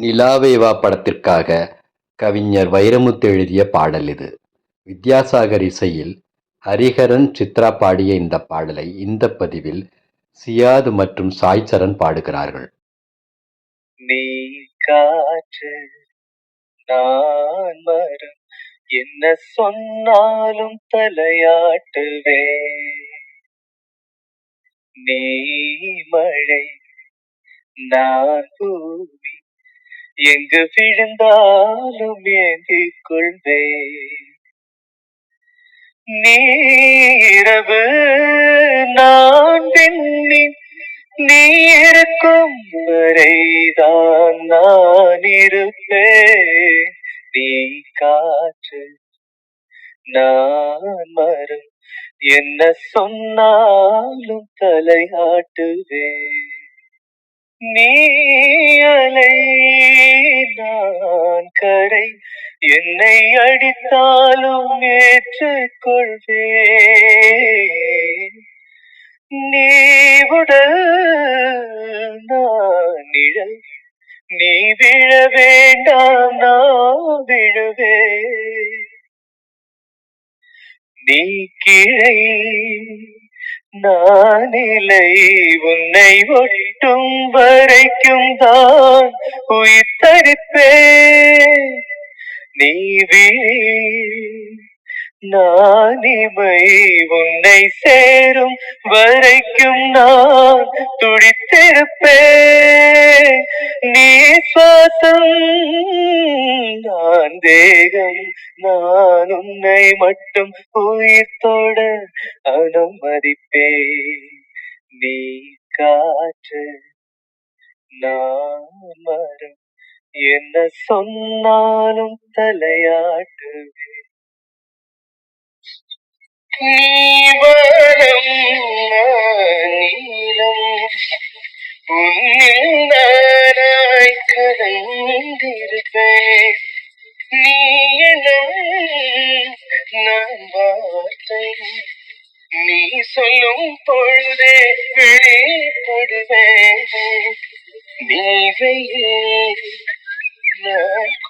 நிலாவேவா படத்திற்காக கவிஞர் வைரமுத்து எழுதிய பாடல் இது. வித்யாசாகர் இசையில் ஹரிஹரன் சித்ரா பாடிய இந்த பாடலை இந்த பதிவில் சியாது மற்றும் சாய் சரண் பாடுகிறார்கள். நீ காற்று நான் மரம் என்ன சொன்னாலும் தலையாட்டுவே. நீ மழை நான் பூமி எங்கு விழுந்தாலும் ஏந்திக் கொள்வே நீரவு நான் விண்ணின் நீ இருக்கும் வரைதான் நான் இருப்பேன். நீ காற்று நான் மரம் என்ன சொன்னாலும் தலையாட்டுவேன். நீ அலை என்னை அடித்தாலும் ஏற்றுக்கொள்வேன். நீ உடல் நான் நிழல் நீ விழ வேண்டாம் நான் விழுவே நீ கிளை நான் இலை உன்னை ஒட்டும் வரைக்கும் தான் உயிர் தரிப்பேன் நீவே. நானிமை உன்னை சேரும் வரைக்கும் நான் துடித்திருப்பேன். நீ சுவாசம் நான் தேகம் நான் உன்னை மட்டும் உயிர்த்தோட அனுமதிப்பேன். நீ காற்று நான் மரம். என்ன சொன்னாலும் தலையாட்டுவே நீவரம் நீளம் உன்னில் நானாய் கலந்திருப்பேன். நீ நான் வார்த்தை நீ சொல்லும் பொழுதே வெளிப்படுவேன். நீ வெயில்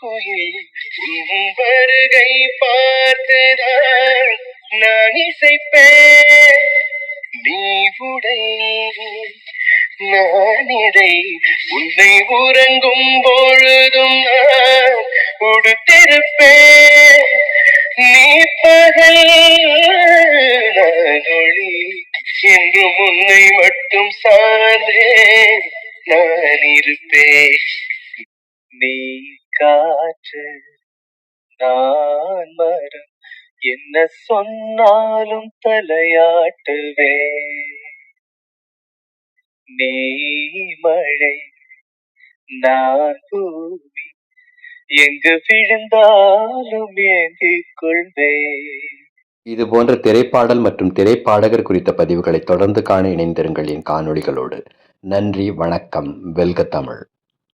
குயில் உன் வருகை பார்த்துதான் நான் இசைப்பேன். நீ உடை நான் இடை. உன்னை உறங்கும் பொழுதும் நான் உடுத்திருப்பேன். நீ பகல் நான் ஒளி. என்றும் உன்னை மட்டும் சார்ந்தே நான் இருப்பேன். நீ காற்று. நான் மரம் என்ன சொன்னாலும் தலையாட்டுவே நீ மழை நான் பூமி எங்கு விழுந்தாலும் ஏந்திக் கொள்வே இது போன்ற திரைப்பாடல் மற்றும் திரைப்பாடகர் குறித்த பதிவுகளை தொடர்ந்து காண இணைந்திருங்கள் என் காணொளிகளோடு. நன்றி வணக்கம் வெல்க தமிழ்.